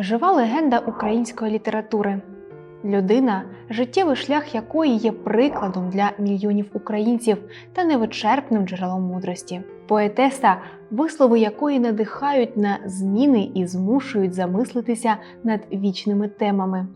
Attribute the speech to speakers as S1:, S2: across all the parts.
S1: Жива легенда української літератури. Людина, життєвий шлях якої є прикладом для мільйонів українців та невичерпним джерелом мудрості. Поетеса, вислови якої надихають на зміни і змушують замислитися над вічними темами.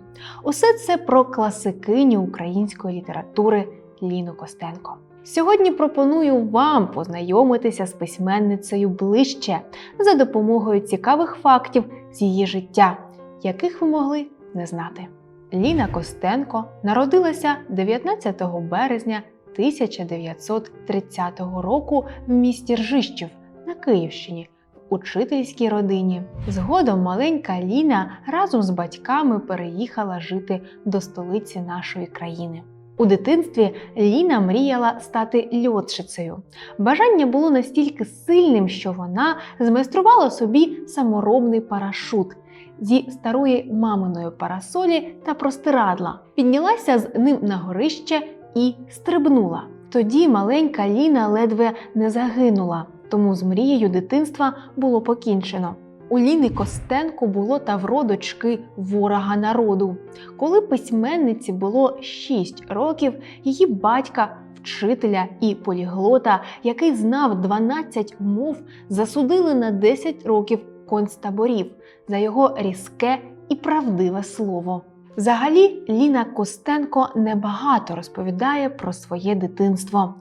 S1: Усе це про класикиню української літератури Ліну Костенко. Сьогодні пропоную вам познайомитися з письменницею ближче за допомогою цікавих фактів з її життя, яких ви могли не знати. Ліна Костенко народилася 19 березня 1930 року в місті Ржищів на Київщині учительській родині. Згодом маленька Ліна разом з батьками переїхала жити до столиці нашої країни. У дитинстві Ліна мріяла стати льотчицею. Бажання було настільки сильним, що вона змайструвала собі саморобний парашут зі старої маминої парасолі та простирадла, піднялася з ним на горище і стрибнула. Тоді маленька Ліна ледве не загинула, тому з мрією дитинства було покінчено. У Ліни Костенко було тавро дочки ворога народу. Коли письменниці було 6 років, її батька, вчителя і поліглота, який знав 12 мов, засудили на 10 років концтаборів за його різке і правдиве слово. Взагалі, Ліна Костенко небагато розповідає про своє дитинство.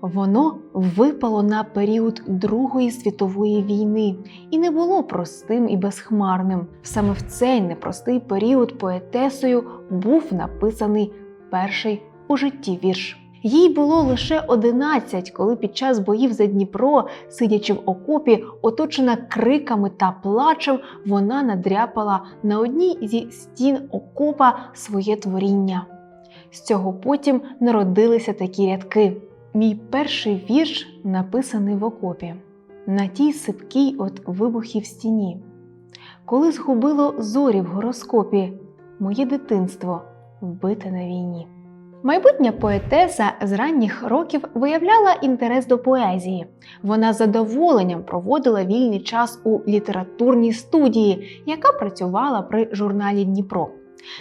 S1: Воно випало на період Другої світової війни і не було простим і безхмарним. Саме в цей непростий період поетесою був написаний перший у житті вірш. Їй було лише 11, коли під час боїв за Дніпро, сидячи в окопі, оточена криками та плачем, вона надряпала на одній зі стін окопа своє творіння. З цього потім народилися такі рядки. Мій перший вірш написаний в окопі, на тій сипкій от вибухів стіні. Коли згубило зорі в гороскопі, моє дитинство вбите на війні. Майбутня поетеса з ранніх років виявляла інтерес до поезії. Вона задоволенням проводила вільний час у літературній студії, яка працювала при журналі Дніпро.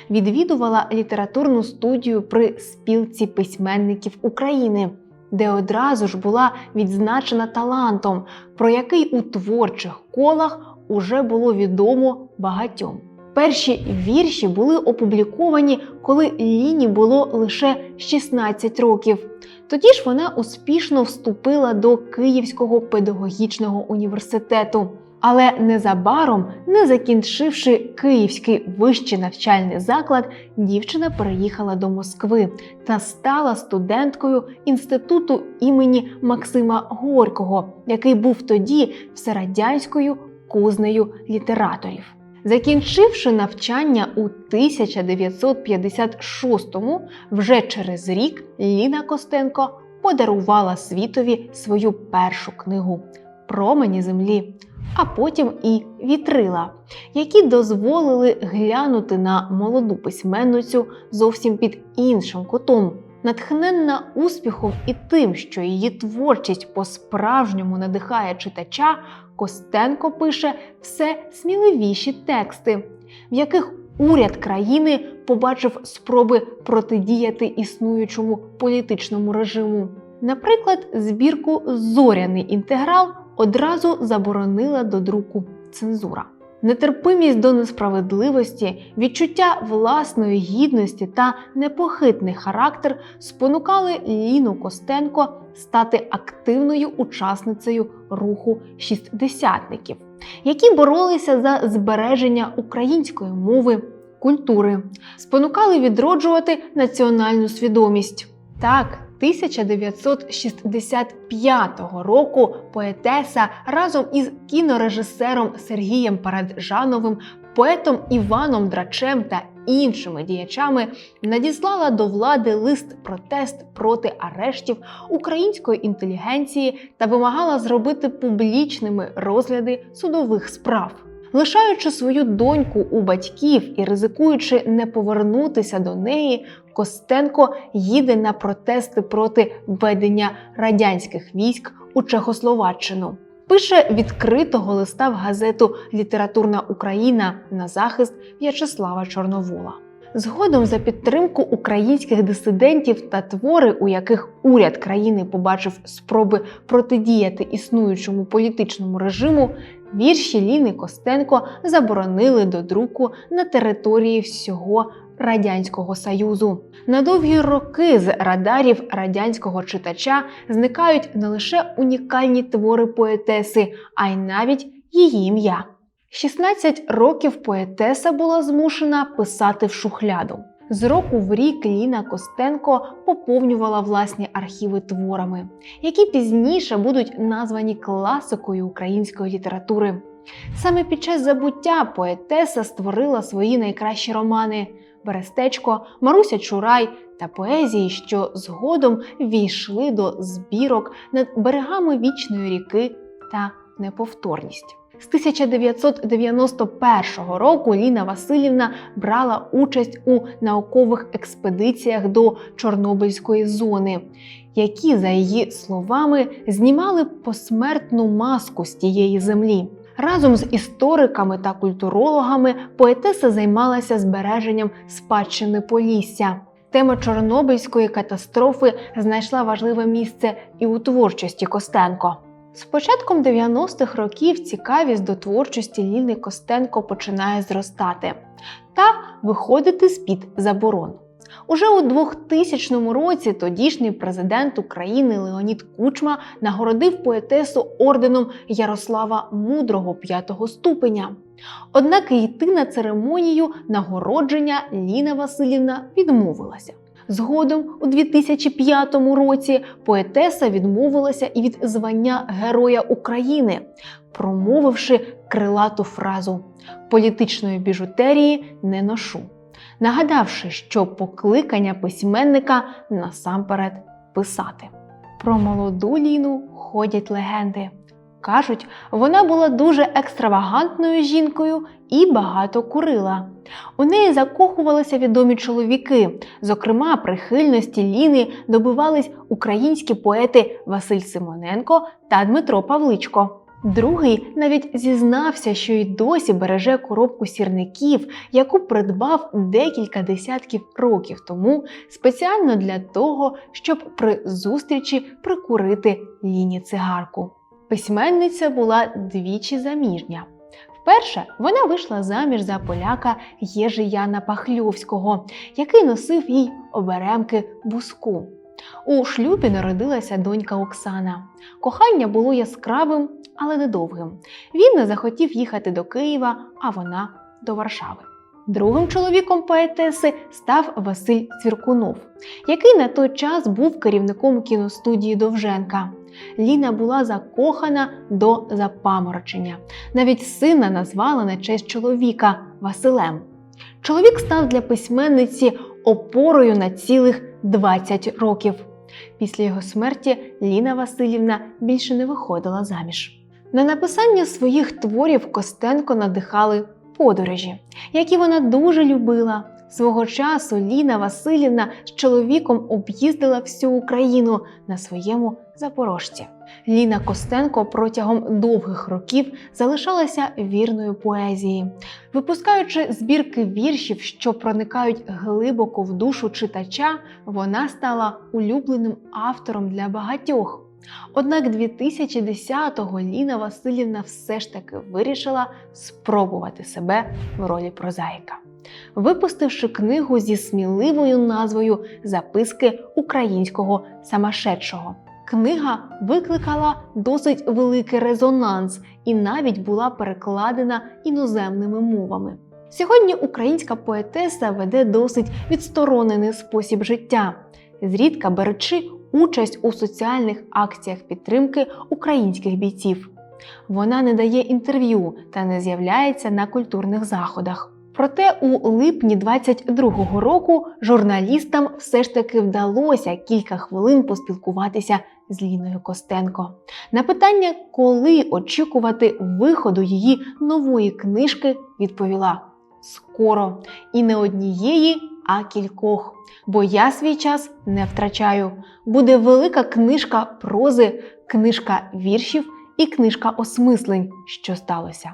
S1: Відвідувала літературну студію при спілці письменників України, де одразу ж була відзначена талантом, про який у творчих колах уже було відомо багатьом. Перші вірші були опубліковані, коли Ліні було лише 16 років. Тоді ж вона успішно вступила до Київського педагогічного університету. Але незабаром, не закінчивши Київський вищий навчальний заклад, дівчина переїхала до Москви та стала студенткою інституту імені Максима Горького, який був тоді всерадянською кузнею літераторів. Закінчивши навчання у 1956-му, вже через рік Ліна Костенко подарувала світові свою першу книгу Промені землі, а потім і вітрила, які дозволили глянути на молоду письменницю зовсім під іншим кутом. Натхненна успіхом і тим, що її творчість по-справжньому надихає читача, Костенко пише все сміливіші тексти, в яких уряд країни побачив спроби протидіяти існуючому політичному режиму. Наприклад, збірку Зоряний інтеграл одразу заборонила до друку цензура. Нетерпимість до несправедливості, відчуття власної гідності та непохитний характер спонукали Ліну Костенко стати активною учасницею руху шістдесятників, які боролися за збереження української мови, культури, спонукали відроджувати національну свідомість. Так, 1965 року поетеса разом із кінорежисером Сергієм Параджановим, поетом Іваном Драчем та іншими діячами надіслала до влади лист протест проти арештів української інтелігенції та вимагала зробити публічними розгляди судових справ. Лишаючи свою доньку у батьків і ризикуючи не повернутися до неї, Костенко їде на протести проти введення радянських військ у Чехословаччину. пише відкритого листа в газету Літературна Україна на захист В'ячеслава Чорновола. Згодом за підтримку українських дисидентів та твори, у яких уряд країни побачив спроби протидіяти існуючому політичному режиму, вірші Ліни Костенко заборонили до друку на території всього Радянського Союзу. На довгі роки з радарів радянського читача зникають не лише унікальні твори поетеси, а й навіть її ім'я. 16 років поетеса була змушена писати в шухляду. З року в рік Ліна Костенко поповнювала власні архіви творами, які пізніше будуть названі класикою української літератури. Саме під час забуття поетеса створила свої найкращі романи Берестечко, Маруся Чурай та поезії, що згодом війшли до збірок над берегами вічної ріки та неповторність. З 1991 року Ліна Васильівна брала участь у наукових експедиціях до Чорнобильської зони, які, за її словами, знімали посмертну маску з тієї землі. Разом з істориками та культурологами поетеса займалася збереженням спадщини Полісся. Тема Чорнобильської катастрофи знайшла важливе місце і у творчості Костенко. З початком 90-х років цікавість до творчості Ліни Костенко починає зростати та виходити з-під заборон. Уже у 2000 році тодішній президент України Леонід Кучма нагородив поетесу орденом Ярослава Мудрого п'ятого ступеня. Однак йти на церемонію нагородження Ліна Васильівна відмовилася. Згодом, у 2005 році, поетеса відмовилася і від звання Героя України, промовивши крилату фразу політичної біжутерії не ношу, нагадавши, що покликання письменника насамперед писати. Про молоду Ліну ходять легенди. Кажуть, вона була дуже екстравагантною жінкою і багато курила. У неї закохувалися відомі чоловіки. Зокрема, прихильності Ліни добивались українські поети Василь Симоненко та Дмитро Павличко. Другий навіть зізнався, що й досі береже коробку сірників, яку придбав декілька десятків років тому, спеціально для того, щоб при зустрічі прикурити Ліні цигарку. Письменниця була двічі заміжня. Вперше вона вийшла заміж за поляка Єжияна Пахльовського, який носив їй оберемки буску. У шлюбі народилася донька Оксана. Кохання було яскравим, але недовгим. Він не захотів їхати до Києва, а вона до Варшави. Другим чоловіком поетеси став Василь Цвіркунов, який на той час був керівником кіностудії Довженка. Ліна була закохана до запаморочення. Навіть сина назвала на честь чоловіка Василем. Чоловік став для письменниці опорою на цілих 20 років. Після його смерті Ліна Васильівна більше не виходила заміж. На написання своїх творів Костенко надихали подорожі, які вона дуже любила. Свого часу Ліна Васильівна з чоловіком об'їздила всю Україну на своєму запорожці. Ліна Костенко протягом довгих років залишалася вірною поезії, випускаючи збірки віршів, що проникають глибоко в душу читача, вона стала улюбленим автором для багатьох. Однак 2010-го Ліна Васильівна все ж таки вирішила спробувати себе в ролі прозаїка, випустивши книгу зі сміливою назвою Записки українського самошедшого. Книга викликала досить великий резонанс і навіть була перекладена іноземними мовами. Сьогодні українська поетеса веде досить відсторонений спосіб життя, зрідка беручи участь у соціальних акціях підтримки українських бійців. Вона не дає інтерв'ю та не з'являється на культурних заходах. Проте у липні 22-го року журналістам все ж таки вдалося кілька хвилин поспілкуватися з Ліною Костенко. На питання, коли очікувати виходу її нової книжки, відповіла: скоро і не однієї, а кількох. Бо я свій час не втрачаю. Буде велика книжка прози, книжка віршів і книжка осмислень, що сталося.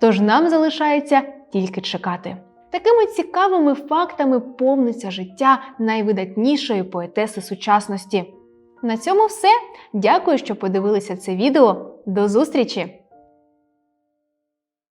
S1: Тож нам залишається тільки чекати. Такими цікавими фактами повниться життя найвидатнішої поетеси сучасності. На цьому все. Дякую, що подивилися це відео. До зустрічі!